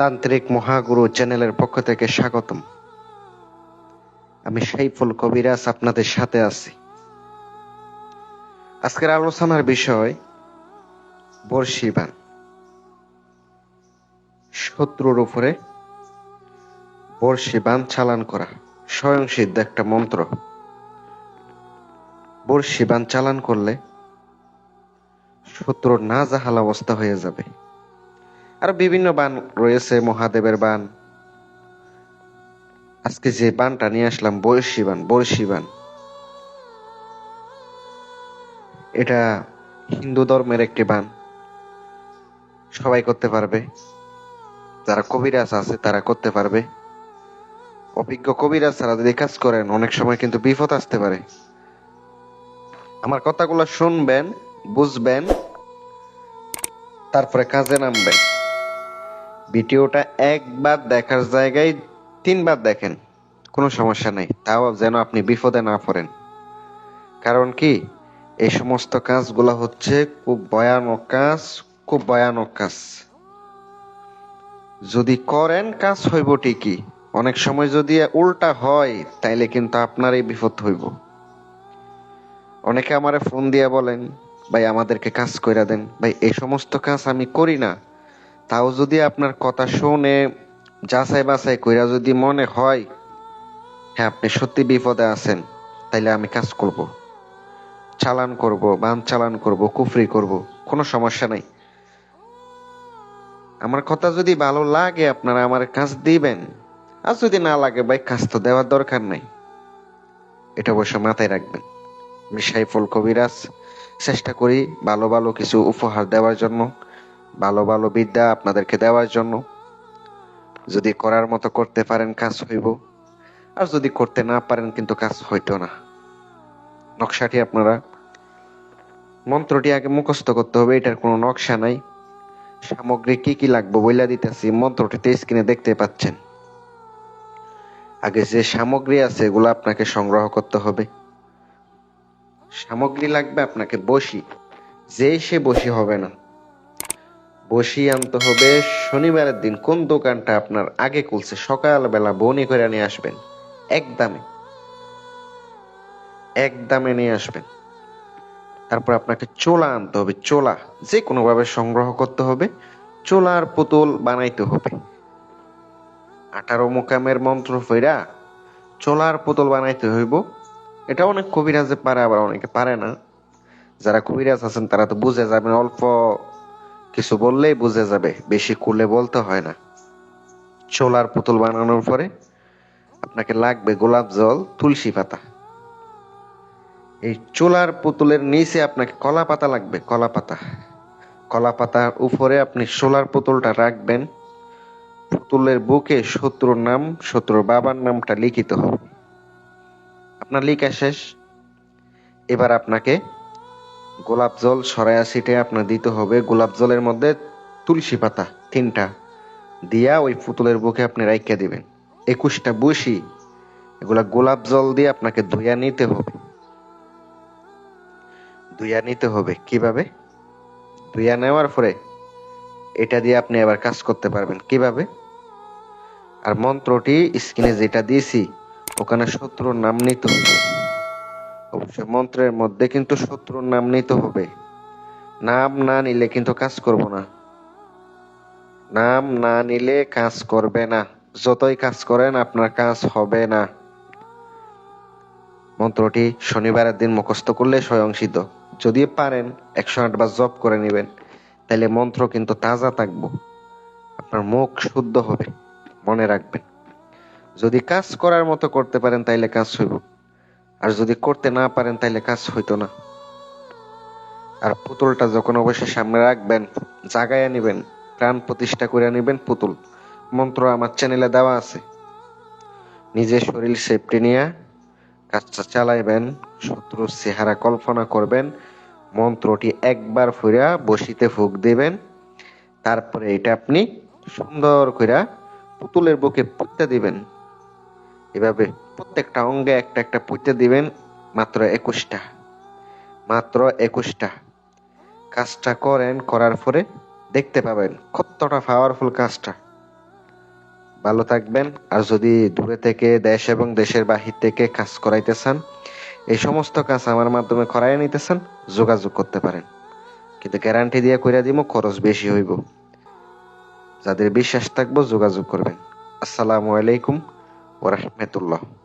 তান্ত্রিক মহাগুরু চ্যানেলের পক্ষ থেকে স্বাগতম। আমি সাইফুল কবিরাজ আপনাদের সাথে আছি। আজকের আলোচনার বিষয়, বর্ষিবান। শত্রুর উপরে বর্ষিবান চালান করা স্বয়ং সিদ্ধ একটা মন্ত্র। বর্ষিবান চালান করলে শত্রুর না জাহাল অবস্থা হয়ে যাবে। আর বিভিন্ন বান রয়েছে, মহাদেবের বান। আজকে যে বানটা নিয়ে আসলাম বর্ষি বান বর্ষি বান। এটা হিন্দু ধর্মের একটি বান। সবাই করতে পারবে। যারা কবিরাজ আছে, তারা করতে পারবে। অভিজ্ঞ কবিরাজ ছাড়া যদি কাজ করেন, অনেক সময় কিন্তু বিপদ আসতে পারে। আমার কথাগুলো শুনবেন, বুঝবেন, তারপরে কাজে নামবেন। ভিডিওটা একবার দেখার জায়গায় তিনবার দেখেন, কোনো সমস্যা নেই। তাও যেন আপনি বিপদে না পড়েন। কারণ কি? এই সমস্ত কাজগুলো হচ্ছে খুব ভয়ানক কাজ, খুব ভয়ানক কাজ। যদি করেন, কাজ হইব ঠিকই। অনেক সময় যদি উল্টা হয়, তাইলে কিন্তু আপনারই বিপদ হইব। অনেকে আমারে ফোন দিয়া বলেন, ভাই, আমাদেরকে কাজ কইরা দেন। ভাই, এই সমস্ত কাজ আমি করি না। তাও যদি আপনার কথা শুনে যাচাই বাছাই কইরা যদি মনে হয় হ্যাঁ আপনি সত্যি বিপদে আছেন, তাইলে আমি কাজ করব। চালান করব, বান চালান করব, কুফরি করব, কোনো সমস্যা নাই। আমার কথা যদি ভালো লাগে, আপনারা আমার কাজ দিবেন। আর যদি না লাগে ভাই, কাজ তো দেওয়ার দরকার নাই। এটা অবশ্য মাথায় রাখবেন। আমি সাইফুল কবিরাজ, চেষ্টা করি ভালো ভালো কিছু উপহার দেওয়ার জন্য। ভালো ভালো বিদ্যা আপনাদেরকে দেওয়ার জন্য। যদি করার মতো করতে পারেন, কাজ হইব। আর যদি করতে না পারেন, কিন্তু কাজ হইতো না। নকশাটি আপনারা, মন্ত্রটি আগে মুখস্থ করতে হবে, এটার কোনো নকশা নাই। সামগ্রী কি কি লাগবে বইলা দিতেছি, মন্ত্রটিতে স্ক্রিনে দেখতে পাচ্ছেন। আগে যে সামগ্রী আছে, এগুলো আপনাকে সংগ্রহ করতে হবে। সামগ্রী লাগবে আপনাকে বসি। যে সে বসি হবে না। বসি আনতে হবে, শনিবারের দিন কোন দোকানটা আপনার আগে খুলছে? সকালবেলা বনি করে নিয়ে আসবেন। এক দামে। এক দামে নিয়ে আসবেন। তারপর আপনাকে চোলা আনতে হবে, চোলা। যে কোনো ভাবে সংগ্রহ করতে হবে, চোলার পুতুল বানাইতে হবে। আঠারো মোকামের মন্ত্র ফেরা চোলার পুতুল বানাইতে হইব। এটা অনেক কবিরাজে পারে, আবার অনেকে পারে না। যারা কবিরাজ আছেন, তারা তো বুঝে যাবেন, অল্প কিছু বললেই বুঝে যাবে, বেশি কুলে বলতে হয় না। চোলার পুতুল বানানোর পরে আপনাকে লাগবে গোলাপ জল, তুলসী পাতা। এই চোলার পুতুলের নিচে আপনাকে কলা পাতা লাগবে, কলা পাতা। কলা পাতার উপরে আপনি সোলার পুতুলটা রাখবেন। পুতুলের বুকে শত্রুর নাম, শত্রুর বাবার নামটা লিখিত হবে। আপনার লিখা শেষ। এবার আপনাকে গোলাপ জল সরাইয়া সিটে আপনার দিতে হবে। গোলাপ জলের মধ্যে তুলসী পাতা, তিনটা দিয়া ওই পুতুলের বুকে আপনি রাইখা দিবেন। একুশটা বসি, এগুলা গোলাপ জল দিয়ে আপনাকে ধুইয়া নিতে হবে। ধুইয়া নিতে হবে। কীভাবে? ধুইয়া নেওয়ার পরে এটা দিয়ে আপনি আবার কাজ করতে পারবেন। কীভাবে? আর মন্ত্রটি স্ক্রিনে যেটা দিয়েছি, ওখানে শত্রুর নাম নিতে হবে। অবশ্যই। মন্ত্রের মধ্যে কিন্তু শত্রুর নাম নিতে হবে। নাম না নিলে কিন্তু কাজ করব না। নাম না নিলে কাজ করবে না। যতই কাজ করেন, আপনার কাজ হবে না। মন্ত্রটি শনিবারের দিন মুখস্থ করলে স্বয়ং সিদ্ধ যদি পারেন, একশো আট বার জপ করে নেবেন। তাহলে মন্ত্র কিন্তু তাজা থাকব। আপনার মুখ শুদ্ধ হবে। মনে রাখবেন। যদি কাজ করার মতো করতে পারেন, তাইলে কাজ হইব। আর যদি করতে না পারেন, তাইলে কাজ হইতো না। আর পুতুলটা যখন অবশ্যই সামনে রাখবেন, জাগাইয়া নিবেন, প্রাণ প্রতিষ্ঠা করে নিবেন পুতুল। মন্ত্র আমার চ্যানেলে দেওয়া আছে। নিজের শরীর সেফটি নিয়ে কাজটা চালাইবেন, শত্রুর চেহারা কল্পনা করবেন, মন্ত্রটি একবার ফুরা বসিতে ফুক দিবেন, তারপরে এটা আপনি সুন্দর করে পুতুলের বুকে পুঁতে দিবেন। এভাবে প্রত্যেকটা অঙ্গে একটা একটা পুঁতে দিবেন, মাত্র একুশটা। মাত্র একুশটা। কাজটা করেন, করার পরে দেখতে পাবেন কতটা পাওয়ারফুল কাজটা। ভালো থাকবেন, আর যদি দূরে থেকে দেশ এবং দেশের বাহির থেকে কাজ করাইতে চান, এই সমস্ত কাজ আমার মাধ্যমে করাই নিতেছেন যোগাযোগ করতে পারেন। কিন্তু গ্যারান্টি দিয়ে কইরা দিব খরচ বেশি হইব। যাদের বিশ্বাস থাকব, যোগাযোগ করবেন। আসসালামু আলাইকুম ওরহমতুল্লাহ